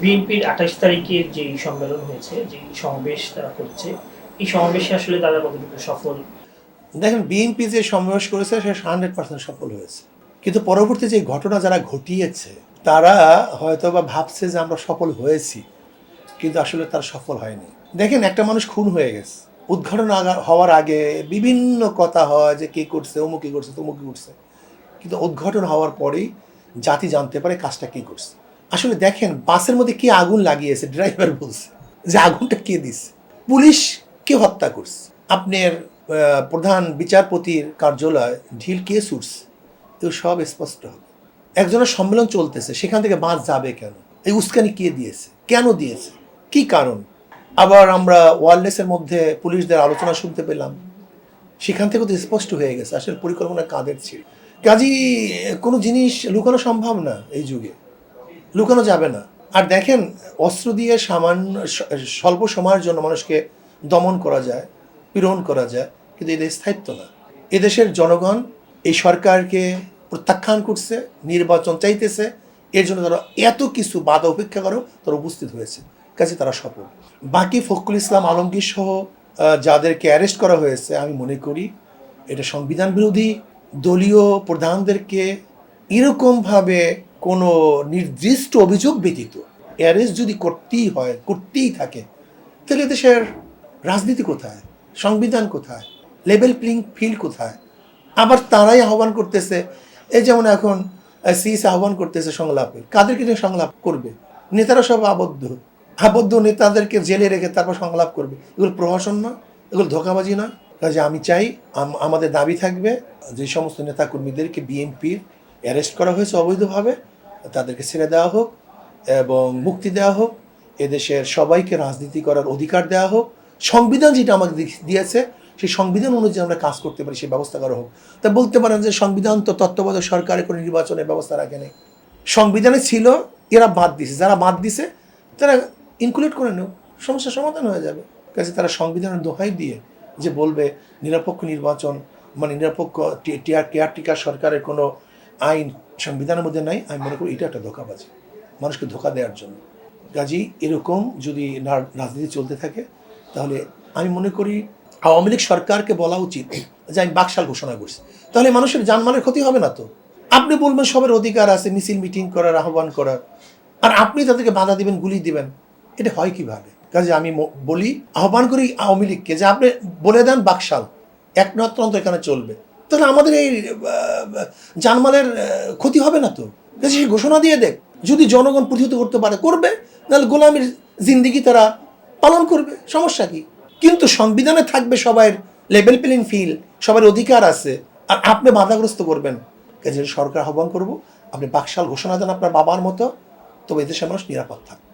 বিএনপির আঠাশ তারিখের যে সম্মেলন হয়েছে, যে সমাবেশ তারা করছে, এই সমাবেশে আসলে তারা কতটুকু সফল? দেখেন, বিএনপি যে সমাবেশ করেছে, সে হান্ড্রেড পার্সেন্ট সফল হয়েছে। কিন্তু পরবর্তী যে ঘটনা যারা ঘটিয়েছে, তারা হয়তো বা ভাবছে যে আমরা সফল হয়েছি, কিন্তু আসলে তারা সফল হয়নি। দেখেন, একটা মানুষ খুন হয়ে গেছে। উদ্ঘাটন হওয়ার আগে বিভিন্ন কথা হয় যে কে করছে, অমুকি করছে, তমুকি করছে। কিন্তু উদ্ঘাটন হওয়ার পরেই জাতি জানতে পারে কাজটা কে করছে। আসলে দেখেন, বাসের মধ্যে কে আগুন লাগিয়েছে? ড্রাইভার বলছে যে, আগুনটা কে দিছে? পুলিশ কে হত্যা করছে? আপনার প্রধান বিচারপতির কার্যালয় ঢিল কে ছুটছে? এগুলো সব স্পষ্ট হবে। একজনের সম্মেলন চলতেছে, সেখান থেকে বাস যাবে কেন? এই উস্কানি কে দিয়েছে? কেন দিয়েছে? কি কারণ? আবার আমরা ওয়ারলেসের মধ্যে পুলিশদের আলোচনা শুনতে পেলাম। সেখান থেকে তো স্পষ্ট হয়ে গেছে, আসলে পরিকল্পনা কাদের ছিল? কাজী, কোনো জিনিস লুকানো সম্ভব না এই যুগে। লুকানো যাবে না। আর দেখেন, অস্ত্র দিয়ে সামান্য, স্বল্প সময়ের জন্য মানুষকে দমন করা যায় পীড়ন করা যায়, কিন্তু এদের স্থায়িত্ব না। এদেশের জনগণ এই সরকারকে প্রত্যাখ্যান করছে, নির্বাচন চাইতেছে, এর জন্য তারা এত কিছু বাধা উপেক্ষা করো তারা উপস্থিত হয়েছে। কাজে তারা সফল। বাকি ফখরুল ইসলাম আলমগীর সহ যাদেরকে অ্যারেস্ট করা হয়েছে, আমি মনে করি এটা সংবিধান বিরোধী দলীয় প্রধানদেরকে এরকমভাবে কোনো নির্দিষ্ট অভিযোগ ব্যতীত। অ্যারেস্ট যদি করতেই হয়, করতেই থাকে, তাহলে দেশের রাজনীতি কোথায়? সংবিধান কোথায়? লেভেল প্লিং ফিল্ড কোথায়? আবার তারাই আহ্বান করতেছে, এই যেমন এখন সিস আহ্বান করতেছে সংলাপে। কাদেরকে নিয়ে সংলাপ করবে? নেতারা সব আবদ্ধ। আবদ্ধ নেতাদেরকে জেলে রেখে তারপর সংলাপ করবে। এগুলো প্রহসন না, এগুলো ধোকাবাজি না। কাজে আমি চাই আমাদের দাবি থাকবে যে সমস্ত নেতাকর্মীদেরকে বিএনপির অ্যারেস্ট করা হয়েছে অবৈধভাবে, তাদেরকে ছেড়ে দেওয়া হোক এবং মুক্তি দেওয়া হোক, এদেশের সবাইকে রাজনীতি করার অধিকার দেওয়া হোক, সংবিধান যেটা আমাকে দিয়েছে, সেই সংবিধান অনুযায়ী আমরা কাজ করতে পারি, সেই ব্যবস্থা করা হোক। তা বলতে পারেন যে সংবিধান তো তত্ত্বাবধায়ক সরকারের কোনো নির্বাচনের ব্যবস্থা রাখে নেই। সংবিধানে ছিল, এরা বাদ দিছে যারা বাদ দিছে তারা ইনক্লুড করে নেও, সমস্যার সমাধান হয়ে যাবে। কাজে তারা সংবিধানের দোহাই দিয়ে যে বলবে, নিরপেক্ষ নির্বাচন মানে নিরপেক্ষ কেয়ারটিকার সরকারের কোনো আইন সংবিধানের মধ্যে নাই, আমি মনে করি এটা একটা ধোকাবাজি, মানুষকে ধোকা দেওয়ার জন্য। কাজী, এরকম যদি রাজনীতি চলতে থাকে, তাহলে আমি মনে করি আওয়ামী লীগ সরকারকে বলা উচিত যে আমি বাকশাল ঘোষণা করছি। তাহলে মানুষের জানমালের ক্ষতি হবে না তো? আপনি বলবেন সবার অধিকার আছে, মিছিল, মিটিং করার, আহ্বান করার, আর আপনি তাদেরকে বাধা দিবেন, গুলি দিবেন, এটা হয় কীভাবে? কাজে, আমি বলি, আহ্বান করি আওয়ামী লীগকে যে আপনি বলে দেন বাকশাল এক নত্রান্ত এখানে চলবে। তাহলে আমাদের এই জানমালের ক্ষতি হবে না তো? সে ঘোষণা দিয়ে দেখ। যদি জনগণ প্রতিহত করতে পারে, করবে। নাহলে গোলামীর জিন্দিগি তারা পালন করবে। সমস্যা কি? কিন্তু সংবিধানে থাকবে সবার লেভেল প্লেইং ফিল সবার অধিকার আছে। আর আপনি বাধাগ্রস্ত করবেন। কাজে সরকার আহ্বান করব, আপনি বাকশাল ঘোষণা দেন আপনার বাবার মতো, তবে এদেশের মানুষ নিরাপদ থাকবে।